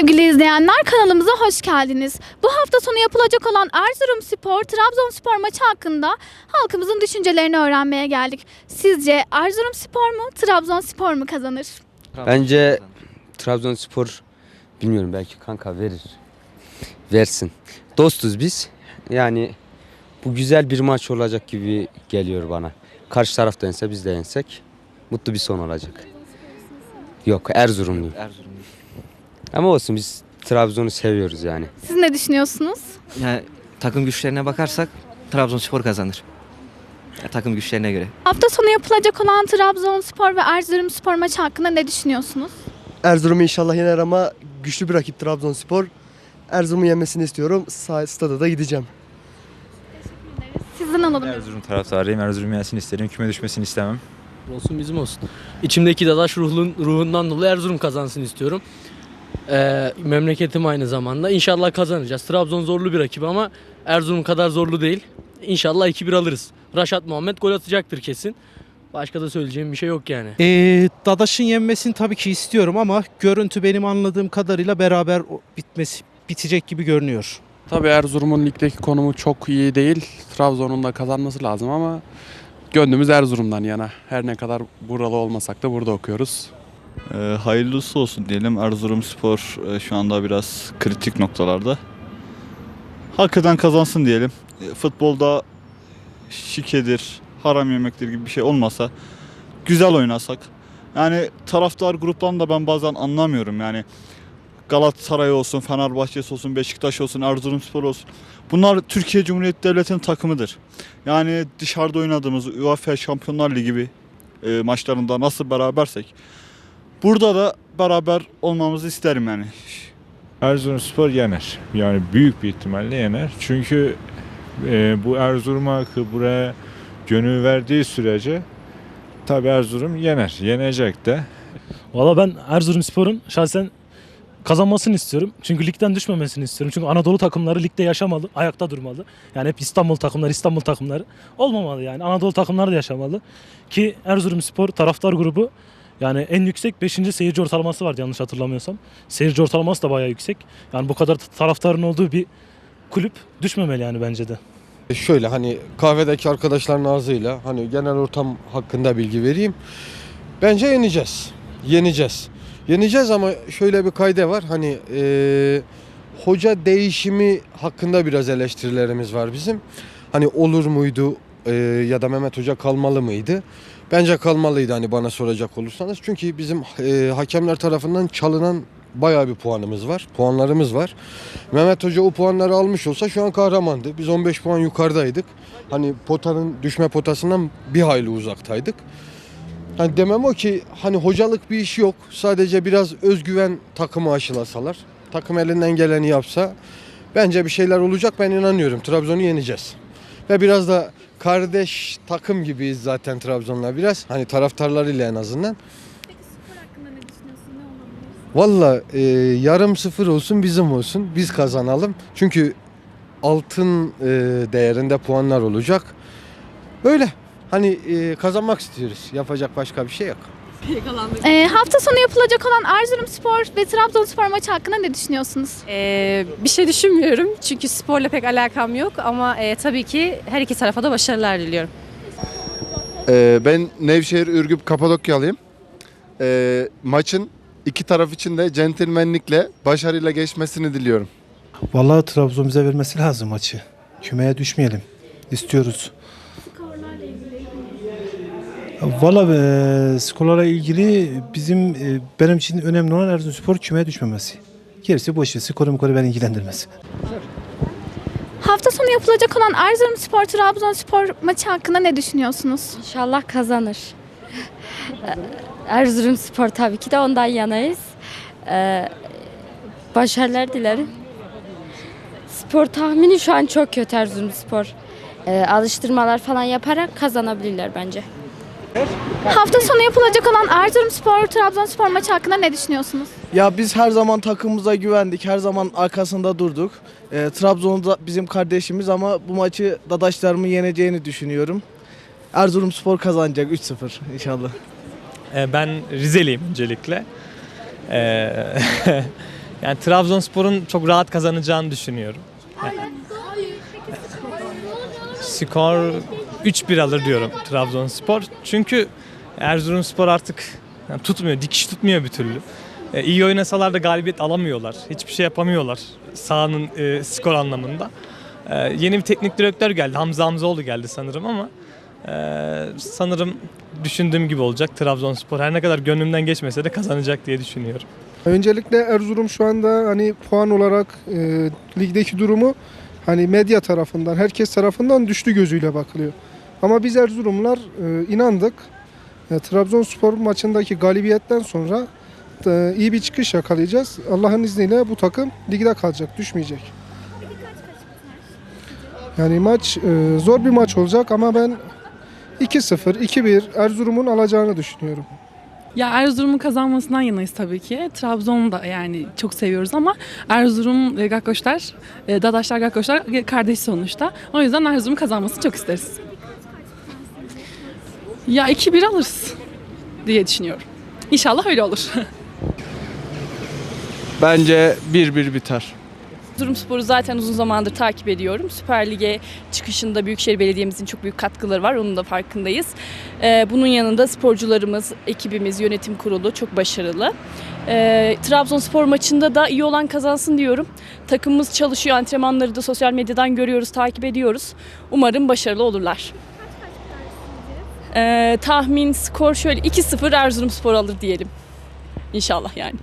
Sevgili izleyenler kanalımıza hoş geldiniz. Bu hafta sonu yapılacak olan Erzurumspor Trabzonspor maçı hakkında halkımızın düşüncelerini öğrenmeye geldik. Sizce Erzurumspor mu Trabzonspor mu kazanır? Bence Trabzonspor bilmiyorum belki kanka verir. Versin. Dostuz biz. Yani bu güzel bir maç olacak gibi geliyor bana. Karşı taraf da yense biz de yensek mutlu bir son olacak. Yok Erzurumluyum. Erzurum. Ama olsun biz Trabzon'u seviyoruz yani. Siz ne düşünüyorsunuz? Yani takım güçlerine bakarsak Trabzonspor kazanır. Ya, takım güçlerine göre. Hafta sonu yapılacak olan Trabzonspor ve Erzurumspor maçı hakkında ne düşünüyorsunuz? Erzurum inşallah yener ama güçlü bir rakip Trabzonspor. Erzurum'u yenmesini istiyorum. Sağ stada da gideceğim. Sizden alalım. Erzurum taraftarıyım. Erzurum yensin isterim. Küme düşmesini istemem. Olsun bizim olsun. İçimdeki dadaş ruhun, ruhundan dolayı Erzurum kazansın istiyorum. Ee, memleketim aynı zamanda. İnşallah kazanacağız. Trabzon zorlu bir rakip ama Erzurum kadar zorlu değil. İnşallah 2-1 alırız. Raşat Muhammed gol atacaktır kesin. Başka da söyleyeceğim bir şey yok yani. Ee, Dadaş'ın yenmesini tabii ki istiyorum ama görüntü benim anladığım kadarıyla beraber bitmesi bitecek gibi görünüyor. Tabii Erzurum'un ligdeki konumu çok iyi değil. Trabzon'un da kazanması lazım ama gönlümüz Erzurum'dan yana. Her ne kadar buralı olmasak da burada okuyoruz. Ee, hayırlısı olsun diyelim. Erzurumspor e, şu anda biraz kritik noktalarda. Hakikaten kazansın diyelim. E, futbolda şikedir, haram yemektir gibi bir şey olmasa güzel oynasak. Yani taraftar gruplarını da ben bazen anlamıyorum yani. Galatasaray olsun, Fenerbahçe'si olsun, Beşiktaş olsun, Erzurumspor olsun. Bunlar Türkiye Cumhuriyeti Devleti'nin takımıdır. Yani dışarıda oynadığımız UEFA Şampiyonlar Ligi gibi e, maçlarında nasıl berabersek Burada da beraber olmamızı isterim yani. Erzurumspor yener. Yani büyük bir ihtimalle yener. Çünkü e, bu Erzurum'a buraya gönül verdiği sürece tabii Erzurum yener. Yenecek de. Valla ben Erzurumspor'un şahsen kazanmasını istiyorum. Çünkü ligden düşmemesini istiyorum. Çünkü Anadolu takımları ligde yaşamalı, ayakta durmalı. Yani hep İstanbul takımları, İstanbul takımları olmamalı yani. Anadolu takımları da yaşamalı. Ki Erzurumspor taraftar grubu yani en yüksek 5. seyirci ortalaması vardı yanlış hatırlamıyorsam. Seyirci ortalaması da bayağı yüksek. Yani bu kadar taraftarın olduğu bir kulüp düşmemeli yani bence de. Şöyle hani kahvedeki arkadaşların ağzıyla hani genel ortam hakkında bilgi vereyim. Bence yeneceğiz. Yeneceğiz. Yeneceğiz ama şöyle bir kayda var. Hani eee, hoca değişimi hakkında biraz eleştirilerimiz var bizim. Hani olur muydu eee, ya da Mehmet Hoca kalmalı mıydı? Bence kalmalıydı hani bana soracak olursanız. Çünkü bizim eee, hakemler tarafından çalınan bayağı bir puanımız var. Puanlarımız var. Mehmet Hoca o puanları almış olsa şu an kahramandı. Biz 15 puan yukarıdaydık. Hani potanın düşme potasından bir hayli uzaktaydık. Hani demem o ki hani hocalık bir iş yok. Sadece biraz özgüven takımı aşılasalar. Takım elinden geleni yapsa bence bir şeyler olacak ben inanıyorum. Trabzon'u yeneceğiz. Ve biraz da kardeş takım gibiyiz zaten Trabzon'la biraz. Hani taraftarlarıyla en azından. Valla e, yarım sıfır olsun bizim olsun. Biz kazanalım. Çünkü altın e, değerinde puanlar olacak. Böyle. Hani e, kazanmak istiyoruz. Yapacak başka bir şey yok. Ee, hafta sonu yapılacak olan Erzurumspor ve Trabzonspor maçı hakkında ne düşünüyorsunuz? Ee, bir şey düşünmüyorum çünkü sporla pek alakam yok ama e, tabii ki her iki tarafa da başarılar diliyorum. Ee, ben Nevşehir Ürgüp Kapadokyalıyım. Ee, maçın iki taraf için de centilmenlikle başarıyla geçmesini diliyorum. Vallahi Trabzon bize vermesi lazım maçı. Kümeye düşmeyelim. İstiyoruz. Valla e, skorlara ilgili bizim e, benim için önemli olan Erzurumspor kümeye düşmemesi. Gerisi boş ver. Skoru mikoru beni ilgilendirmez. Hafta sonu yapılacak olan Erzurumspor Trabzonspor maçı hakkında ne düşünüyorsunuz? İnşallah kazanır. Erzurumspor tabii ki de ondan yanayız. Ee, başarılar dilerim. Spor tahmini şu an çok kötü Erzurumspor. Ee, alıştırmalar falan yaparak kazanabilirler bence. Hafta sonu yapılacak olan Erzurumspor Trabzonspor maçı hakkında ne düşünüyorsunuz? Ya biz her zaman takımımıza güvendik. Her zaman arkasında durduk. Ee, Trabzon'da bizim kardeşimiz ama bu maçı dadaşlarımı yeneceğini düşünüyorum. Erzurumspor kazanacak 3-0 inşallah. ben Rizeliyim öncelikle. Yani Trabzonspor'un çok rahat kazanacağını düşünüyorum. Skor 3-1 alır diyorum Trabzonspor. Çünkü Erzurumspor artık yani tutmuyor, dikiş tutmuyor bir türlü. E, iyi oynasalar da galibiyet alamıyorlar. Hiçbir şey yapamıyorlar sahanın e, skor anlamında. E, yeni bir teknik direktör geldi. Hamza Hamzoğlu geldi sanırım ama e, sanırım düşündüğüm gibi olacak Trabzonspor. Her ne kadar gönlümden geçmese de kazanacak diye düşünüyorum. Öncelikle Erzurum şu anda hani puan olarak e, ligdeki durumu hani medya tarafından, herkes tarafından düştü gözüyle bakılıyor. Ama biz Erzurumlar e, inandık. E, Trabzonspor maçındaki galibiyetten sonra e, iyi bir çıkış yakalayacağız. Allah'ın izniyle bu takım ligde kalacak, düşmeyecek. Yani maç e, zor bir maç olacak ama ben 2-0, 2-1 Erzurum'un alacağını düşünüyorum. Ya Erzurum'un kazanmasından yanayız tabii ki. Trabzon'u da yani çok seviyoruz ama Erzurum e, Gakkoşlar, e, Dadaşlar Gakkoşlar kardeş sonuçta. O yüzden Erzurum'un kazanmasını çok isteriz. Ya 2-1 alırız diye düşünüyorum. İnşallah öyle olur. Bence 1-1 biter. Erzurumspor'u zaten uzun zamandır takip ediyorum. Süper Lig'e çıkışında Büyükşehir Belediye'mizin çok büyük katkıları var. Onun da farkındayız. Ee, bunun yanında sporcularımız, ekibimiz, yönetim kurulu çok başarılı. Ee, Trabzonspor maçında da iyi olan kazansın diyorum. Takımımız çalışıyor. Antrenmanları da sosyal medyadan görüyoruz, takip ediyoruz. Umarım başarılı olurlar. Ee, tahmin skor şöyle 2-0 Erzurumspor alır diyelim. İnşallah yani.